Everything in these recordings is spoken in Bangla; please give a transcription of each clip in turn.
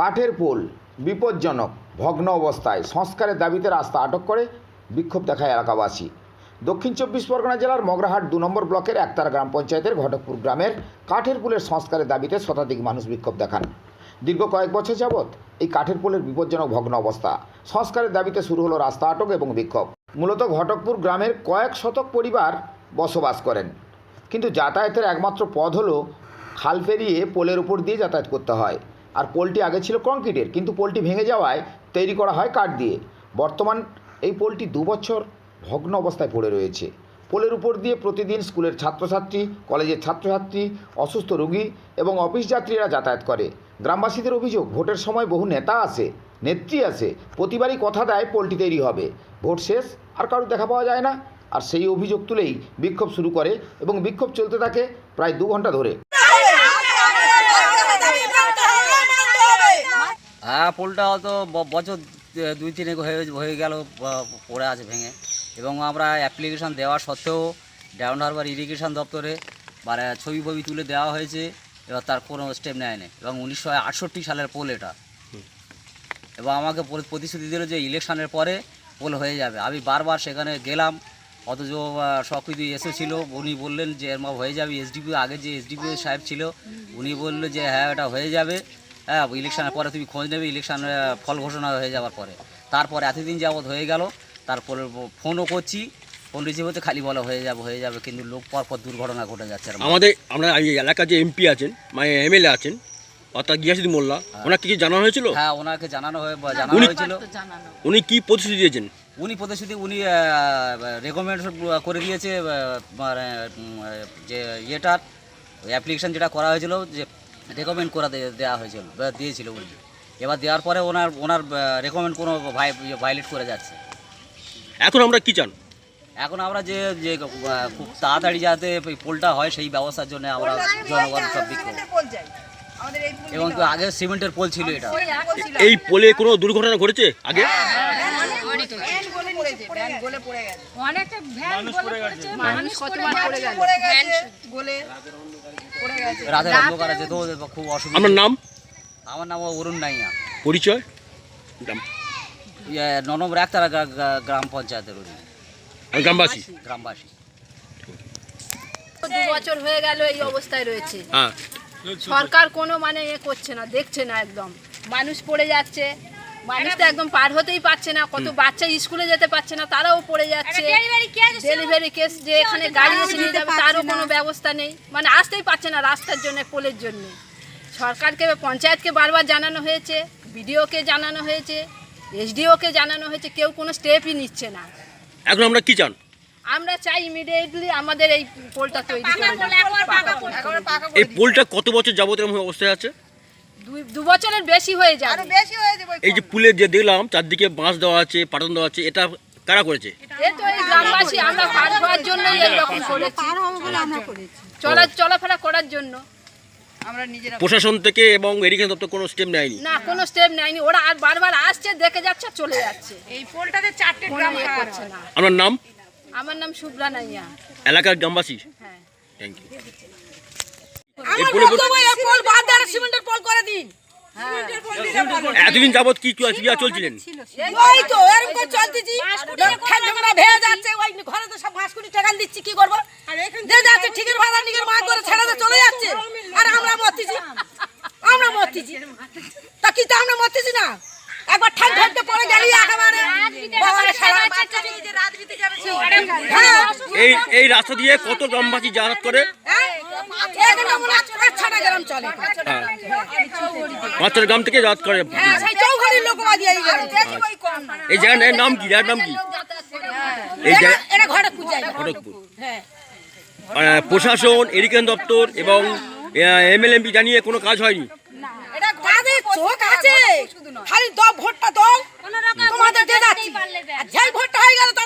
কাঠের পোল, বিপজ্জনক, ভগ্ন অবস্থায় সংস্কারের দাবিতে রাস্তা আটক করে বিক্ষোভ দেখায় এলাকাবাসী। দক্ষিণ চব্বিশ পরগনা জেলার মগরাহাট দু নম্বর ব্লকের একতারা গ্রাম পঞ্চায়েতের ঘটকপুর গ্রামের কাঠের পুলের সংস্কারের দাবিতে শতাধিক মানুষ বিক্ষোভ দেখান। দীর্ঘ কয়েক বছর যাবৎ এই কাঠের পোলের বিপজ্জনক, ভগ্ন অবস্থা সংস্কারের দাবিতে শুরু হলো রাস্তা আটক এবং বিক্ষোভ। মূলত ঘটকপুর গ্রামের কয়েক শতক পরিবার বসবাস করেন। কিন্তু যাতায়াতের একমাত্র পথ হলো খাল পেরিয়ে পোলের উপর দিয়ে যাতায়াত করতে হয়। আর পোলটি আগে ছিল কংক্রিটের, কিন্তু পোলটি ভেঙে যাওয়ায় তৈরি করা হয় কাঠ দিয়ে। বর্তমান এই পোলটি দু বছর ভগ্ন অবস্থায় পড়ে রয়েছে। পোলের উপর দিয়ে প্রতিদিন স্কুলের ছাত্রছাত্রী, কলেজের ছাত্রছাত্রী, অসুস্থ রোগী এবং অফিস যাত্রীরা যাতায়াত করে। গ্রামবাসীদের অভিযোগ, ভোটের সময় বহু নেতা আসে, নেত্রী আসে, প্রতিবারই কথা দেয় পোলটি তৈরি হবে। ভোট শেষ, আর কারোর দেখা পাওয়া যায় না। আর সেই অভিযোগ তুলেই বিক্ষোভ শুরু করে এবং বিক্ষোভ চলতে থাকে প্রায় দু ঘণ্টা ধরে। হ্যাঁ পোলটা হয়তো বছর দুই তিনেক হয়ে হয়ে গেল পড়ে আছে ভেঙে। এবং আমরা অ্যাপ্লিকেশন দেওয়া সত্ত্বেও ডাউন হারবার ইরিগেশন দপ্তরে মানে ছবি ফবি তুলে দেওয়া হয়েছে এবার তার কোনো স্টেপ নেয়নি এবং উনিশশো আটষট্টি সালের পোল এটা। এবং আমাকে প্রতিশ্রুতি দিল যে ইলেকশনের পরে পোল হয়ে যাবে। আমি বারবার সেখানে গেলাম অথচ কিছু এসেছিল উনি বললেন যে এরম হয়ে যাবে। এসডিপি আগে যে এসডিপি সাহেব ছিল উনি বলল যে হ্যাঁ এটা হয়ে যাবে। হ্যাঁ ইলেকশনের পরে তুমি খোঁজ নেবে ইলেকশনের ফল ঘোষণা হয়ে যাওয়ার পরে। তারপর এতদিন যাবৎ হয়ে গেল তারপরে ফোনও করছি ফোন রিসিভ হতে খালি বলা হয়ে যাবে হয়ে যাবে কিন্তু লোক পর পর দুর্ঘটনা ঘটে যাচ্ছে আমাদের আমরা এই এলাকার যে এমপি আছেন মানে এমএলএ আছেন অর্থাৎ গিয়াসুদ্দিন মোল্লা ওনাকে কিছু জানানো হয়েছিল? হ্যাঁ ওনাকে জানানো হয়ে জানানো হয়েছিল। উনি কি প্রতিশ্রুতি দিয়েছেন? উনি প্রতিশ্রুতি উনি রেকমেন্ড করে দিয়েছে মানে, যে ইয়েটার অ্যাপ্লিকেশন যেটা করা হয়েছিল যে রেকমেন্ড করা দেওয়া হয়েছিল দিয়েছিল উনি এবার দেওয়ার পরে ওনার ওনার রেকমেন্ড কোনো ভাইলেট করে যাচ্ছে এখন আমরা কি চান এখন আমরা যে যে খুব তাড়াতাড়ি যাতে পোলটা হয় সেই ব্যবস্থার জন্য আমরা জনগণ সব বিক্ষোভ এবং তো আগে সিমেন্টের পোল ছিল এটা এই পোলে কোনো দুর্ঘটনা ঘটেছে আগে অনেকটা ভ্যান গলে পড়েছে মানুষ কতবার পড়ে গেল রাতের অন্ধকারে খুব অসুবিধা। আপনার নাম? আমার নাম অরুণ নাইয়া। পরিচয়। ইয়ে, ন নম্বর একতারা গ্রা- গ্রা- গ্রাম পঞ্চায়েতের আর গ্রামবাসী? গ্রামবাসী। দু বছর হয়ে গেল এই অবস্থায় রয়েছে। হ্যাঁ। সরকার কোনো মানে এ করছে না দেখছে না একদম। মানুষ পড়ে যাচ্ছে মানুষ তো একদম পার হতেই পারছে না কত বাচ্চা স্কুলে যেতে পারছে না তারাও পড়ে যাচ্ছে। ডেলিভারি কেস যে এখানে গাড়ি এসে নিয়ে যাবে তারও কোনো ব্যবস্থা নেই। মানে আসতেই পারছে না রাস্তার জন্য পোলের জন্য। সরকারকে পঞ্চায়েতকে বারবার জানানো হয়েছে বিডিওকে জানানো হয়েছে এসডিওকে জানানো হয়েছে কেউ কোনো স্টেপই নিচ্ছে না। এখন আমরা কি চান? আমরা চাই ইমিডিয়েটলি আমাদের এই পোলটা তৈরি। এই পোলটা কত বছর যাবত এরকম অবস্থায় আছে? দু বছরের বেশি হয়ে যাবে। এই যে পুলে যে দেখলাম চারদিকে বাঁশ দেওয়া আছে পাটন দেওয়া আছে এটা কারা করেছে? তো এই গ্রামবাসী আমরা পার হওয়ার জন্য এইরকম করেছি। চলা চলাফেরা করার জন্য। প্রশাসন থেকে এবং এরিগেশন দপ্তর কোনো স্টেপ নেয়নি? না কোনো স্টেপ নেয়নি। ওরা আর বারবার আসছে দেখে যাচ্ছে চলে যাচ্ছে। এই পোলটাতে চারটে গ্রাম ইয়ে করছে না। আপনার নাম? আমার নাম শুভ্রা নাইয়া। এলাকার গ্রামবাসী? হ্যাঁ। থ্যাংক ইউ এতদিন যাবত কি কি চলছিলেন? ওই তো এরকম করে চলতেছি। ভেয়ে যাচ্ছে ওই ঘরে তো সব ঘাসকুটি টেকান দিচ্ছি কি করব? যে যাচ্ছে ঠিকের ভাড়া নিকের মাছ ধরে ছেড়ে চলে যাচ্ছে। আর আমরা মরতেছি। আমরা মরতেছি। তা কি তা আমরা মরতেছি না? একবার ঠাক ধরতে পড়ে গেলি একেবারে। হ্যাঁ। এই এই রাস্তা দিয়ে কত গ্রামবাসী যাতায়াত করে? পাঁচটা গ্রাম থেকে যাতায়াত করে। হ্যাঁ এই জায়গাটার নাম কি? জায়গার নাম কি? এই খড়গপুর হ্যাঁ। প্রশাসন এরিগেশন দপ্তর এবং এমএলএমপি জানিয়ে কোনো কাজ হয়নি? চোখ আছে। খালি দাও ভোটটা দাও। তোমাদের দিয়ে যাচ্ছি। আর ভোটটা হয়ে গেল তাদের মাছ গেলে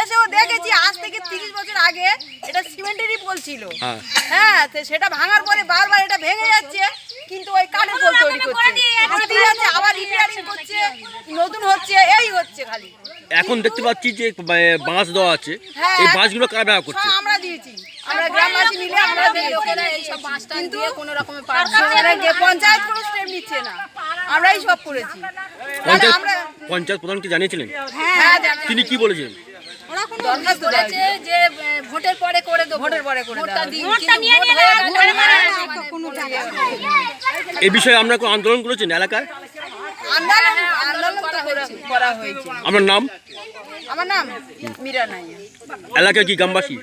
এসেও দেখেছি আজ থেকে তিরিশ বছর আগে এটা সিমেন্টেরই পোল ছিল। হ্যাঁ। হ্যাঁ তো সেটা ভাঙার পরে বারবার এটা ভেঙে যাচ্ছে কিন্তু ওই কাঠের পোল তৈরি করছে। আবার রিপেয়ারিং করছে নতুন হচ্ছে এই হচ্ছে খালি। এখন দেখতে পাচ্ছি যে বাঁশ দেওয়া আছে। হ্যাঁ। এই বাঁশগুলো কারা ব্যবহার করছে? আমরা দিয়েছি। আমরা গ্রামবাসী মিলে আমরা লোকেরা এইসব বাঁশটা দিয়ে কোনো সরকারে পঞ্চায়েত কোনো স্টেপ নিচ্ছে না। আমরাই সব করেছি। পঞ্চায়েত আমরা পঞ্চায়েত প্রধানকে জানিয়েছিলেন? হ্যাঁ। তিনি কি বলেছেন দরখাস্ত বলেছে যে ভোটের পরে করে দেবো। ভোটের পরে করে ভোটটা দেওয়া দিন হবে। কিন্তু ভোট হয়ে গেলে এই বিষয়ে আমরা কোনো আন্দোলন করেছেন এলাকায়? আন্দোলন আন্দোলন করা- করা হয়েছে। আপনার নাম? আমার নাম? মীরা নাইয়া। এলাকায় কি গ্রামবাসী?